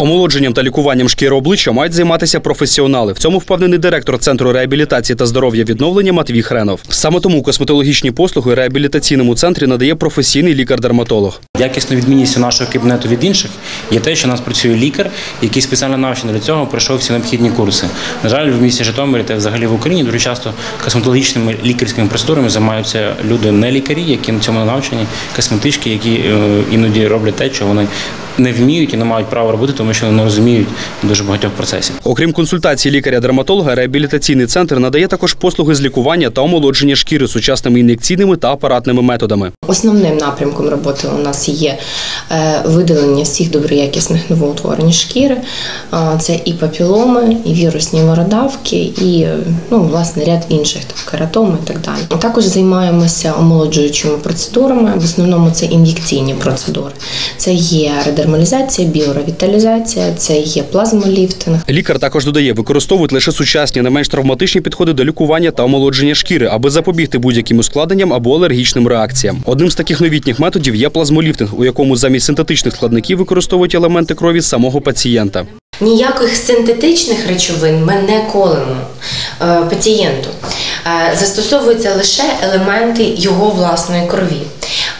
Омолодженням та лікуванням шкіри обличчя мають займатися професіонали. В цьому впевнений директор центру реабілітації та здоров'я відновлення Матвій Хренов. Саме тому косметологічні послуги реабілітаційному центрі надає професійний лікар-дерматолог. Якісно відмінністю нашого кабінету від інших є те, що у нас працює лікар, який спеціально навчений для цього пройшов всі необхідні курси. На жаль, в місті Житомирі та взагалі в Україні дуже часто косметологічними лікарськими процедурами займаються люди не лікарі, які на цьому навчені, косметички, які е, іноді роблять те, що вони не вміють і не мають права робити, тому що не розуміють дуже багатьох процесів. Окрім консультацій лікаря-дерматолога, реабілітаційний центр надає також послуги з лікування та омолодження шкіри сучасними ін'єкційними та апаратними методами. Основним напрямком роботи у нас є е, видалення всіх доброякісних новоутворень шкіри. Це і папіломи, і вірусні вородавки, і е, ну, власне ряд інших там, кератоми і так далі. Також займаємося омолоджуючими процедурами. В основному це ін'єкційні процедури. Це є редермалізація, біоревіталізація, це є плазмоліфтинг. Лікар також додає, використовують лише сучасні, не менш травматичні підходи до лікування та омолодження шкіри, аби запобігти будь-яким ускладненням або алергічним реакціям. Одним з таких новітніх методів є плазмоліфтинг, у якому замість синтетичних складників використовують елементи крові самого пацієнта. Ніяких синтетичних речовин ми не колемо е, пацієнту. Е, Застосовуються лише елементи його власної крові.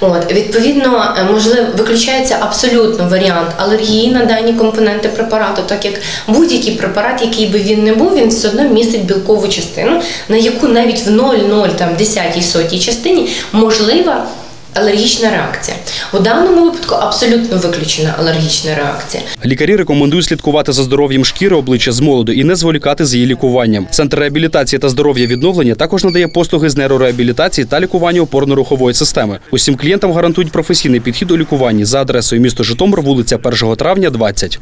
От, відповідно, е, можливо, виключається абсолютно варіант алергії на дані компоненти препарату, так як будь-який препарат, який би він не був, він все одно містить білкову частину, на яку навіть в 0,0 там 10 сотій частині можлива алергічна реакція. У даному випадку абсолютно виключена алергічна реакція. Лікарі рекомендують слідкувати за здоров'ям шкіри обличчя з молоду і не зволікати з її лікуванням. Центр реабілітації та здоров'я відновлення також надає послуги з нейрореабілітації та лікування опорно-рухової системи. Усім клієнтам гарантують професійний підхід у лікуванні за адресою місто Житомир, вулиця 1 травня, 20.